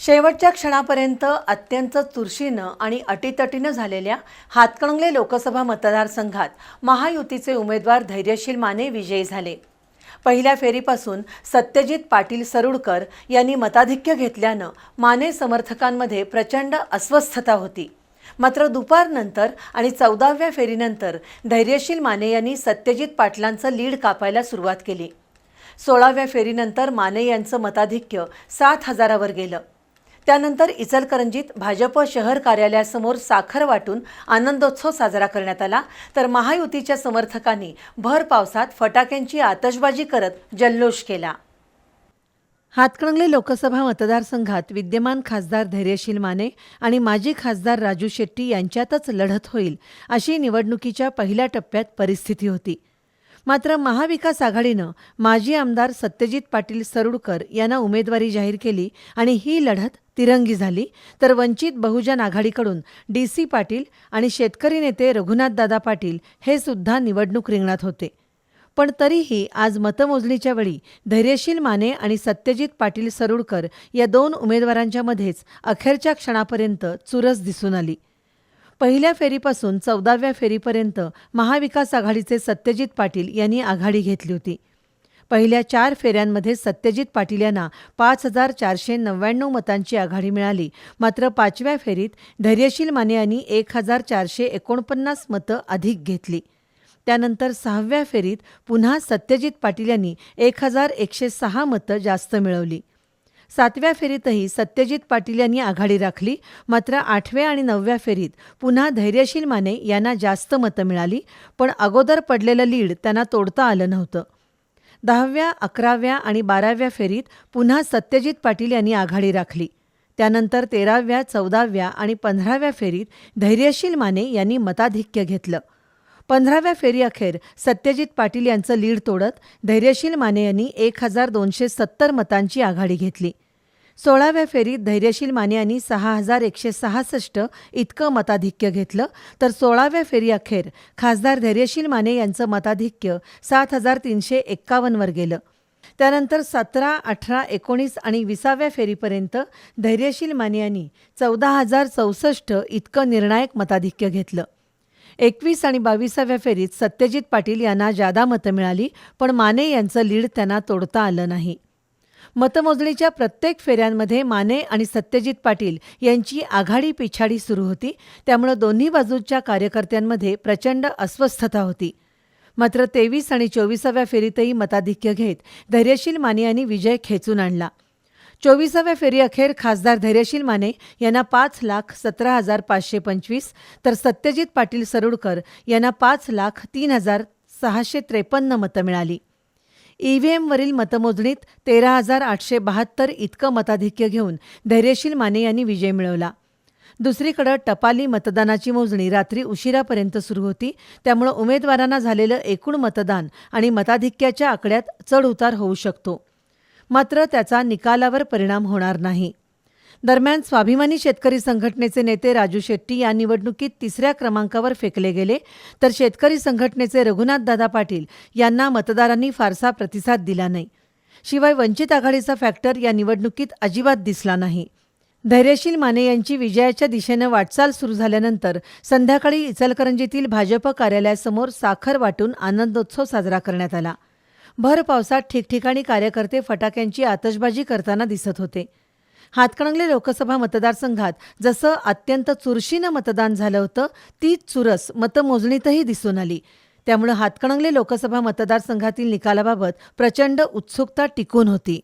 शेवटच्या क्षणापर्यंत अत्यंत चुरशीनं आणि अटीतटीनं झालेल्या हातकणंगले लोकसभा मतदारसंघात महायुतीचे उमेदवार धैर्यशील माने विजयी झाले. पहिल्या फेरीपासून सत्यजित पाटील सरुडकर यांनी मताधिक्य घेतल्यानं माने समर्थकांमध्ये प्रचंड अस्वस्थता होती. मात्र दुपारनंतर आणि चौदाव्या फेरीनंतर धैर्यशील माने यांनी सत्यजित पाटलांचं लीड कापायला सुरुवात केली. सोळाव्या फेरीनंतर माने यांचं मताधिक्य सात हजारावर गेलं. त्यानंतर इचलकरंजीत भाजप शहर कार्यालयासमोर साखर वाटून आनंदोत्सव साजरा करण्यात आला. तर महायुतीच्या समर्थकांनी भर पावसात फटाक्यांची आतषबाजी करत जल्लोष केला. हातकणंगले लोकसभा मतदारसंघात विद्यमान खासदार धैर्यशील माने आणि माजी खासदार राजू शेट्टी यांच्यातच लढत होईल अशी निवडणुकीच्या पहिल्या टप्प्यात परिस्थिती होती. मात्र महाविकास आघाडीनं माजी आमदार सत्यजित पाटील सरुडकर यांना उमेदवारी जाहीर केली आणि ही लढत तिरंगी झाली तर वंचित बहुजन आघाडीकडून डी सी पाटील आणि शेतकरी नेते रघुनाथदादा पाटील हे सुद्धा निवडणूक रिंगणात होते. पण तरीही आज मतमोजणीच्या वेळी धैर्यशील माने आणि सत्यजित पाटील सरुडकर या दोन उमेदवारांच्या मध्येच अखेरच्या क्षणापर्यंत चुरस दिसून आली. पहिल्या फेरीपासून चौदाव्या फेरीपर्यंत महाविकास आघाडीचे सत्यजित पाटील यांनी आघाडी घेतली होती. पहिल्या चार फेऱ्यांमध्ये सत्यजित पाटील यांना पाच हजार चारशे नव्याण्णव मतांची आघाडी मिळाली. मात्र पाचव्या फेरीत धैर्यशील माने यांनी एक हजार चारशे एकोणपन्नास मतं अधिक घेतली. त्यानंतर सहाव्या फेरीत पुन्हा सत्यजित पाटील यांनी एक हजार एकशे सहा मतं जास्त मिळवली. सातव्या फेरीतही सत्यजित पाटील यांनी आघाडी राखली. मात्र आठव्या आणि नवव्या फेरीत पुन्हा धैर्यशील माने यांना जास्त मतं मिळाली पण अगोदर पडलेलं लीड त्यांना तोडता आलं नव्हतं. दहाव्या अकराव्या आणि बाराव्या फेरीत पुन्हा सत्यजित पाटील यांनी आघाडी राखली. त्यानंतर तेराव्या चौदाव्या आणि पंधराव्या फेरीत धैर्यशील माने यांनी मताधिक्य घेतलं. पंधराव्या फेरीअखेर सत्यजित पाटील यांचं लीड तोडत धैर्यशील माने यांनी एक हजार दोनशे सत्तर मतांची आघाडी घेतली. सोळाव्या फेरीत धैर्यशील माने यांनी सहा हजार एकशे सहासष्ट इतकं मताधिक्य घेतलं. तर सोळाव्या फेरीअखेर खासदार धैर्यशील माने यांचं मताधिक्य सात हजार तीनशे एक्कावन्नवर गेलं. त्यानंतर सतरा अठरा एकोणीस आणि विसाव्या फेरीपर्यंत धैर्यशील माने यांनी चौदा हजार चौसष्ट इतकं निर्णायक मताधिक्य घेतलं. एकवीस आणि बावीसाव्या फेरीत सत्यजित पाटील यांना जादा मतं मिळाली पण माने यांचं लीड त्यांना तोडता आलं नाही. मतमोजणीच्या प्रत्येक फेऱ्यांमध्ये माने आणि सत्यजित पाटील यांची आघाडी पिछाडी सुरू होती. त्यामुळे दोन्ही बाजूच्या कार्यकर्त्यांमध्ये प्रचंड अस्वस्थता होती. मात्र तेवीस आणि चोवीसाव्या फेरीतही मताधिक्य घेत धैर्यशील माने यांनी विजय खेचून आणला. चोवीसाव्या फेरीअखेर खासदार धैर्यशील माने यांना पाच लाख सतरा हजार पाचशे पंचवीस तर सत्यजित पाटील सरुडकर यांना पाच लाख तीन हजार सहाशे त्रेपन्न मतं मिळाली. ईव्हीएमवरील मतमोजणीत तेरा हजार आठशे बहात्तर इतकं मताधिक्य घेऊन धैर्यशील माने यांनी विजय मिळवला. दुसरीकडे टपाली मतदानाची मोजणी रात्री उशिरापर्यंत सुरू होती. त्यामुळे उमेदवारांना झालेलं एकूण मतदान आणि मताधिक्याच्या आकड्यात चढउतार होऊ शकतो. मात्र त्याचा निकालावर परिणाम होणार नाही. दरम्यान स्वाभिमानी शेतकरी संघटनेचे नेते राजू शेट्टी या निवडणुकीत तिसऱ्या क्रमांकावर फेकले गेले. तर शेतकरी संघटनेचे रघुनाथदादा पाटील यांना मतदारांनी फारसा प्रतिसाद दिला नाही. शिवाय वंचित आघाडीचा फॅक्टर या निवडणुकीत अजिबात दिसला नाही. धैर्यशील माने यांची विजयाच्या दिशेनं वाटचाल सुरू झाल्यानंतर संध्याकाळी इचलकरंजीतील भाजप कार्यालयासमोर साखर वाटून आनंदोत्सव साजरा करण्यात आला. भर पावसात ठिकठिकाणी कार्यकर्ते फटाक्यांची आतषबाजी करताना दिसत होते. हातकणंगले लोकसभा मतदारसंघात जसं अत्यंत चुरशीनं मतदान झालं होतं तीच चुरस मतमोजणीतही दिसून आली. त्यामुळे हातकणंगले लोकसभा मतदारसंघातील निकालाबाबत प्रचंड उत्सुकता टिकून होती.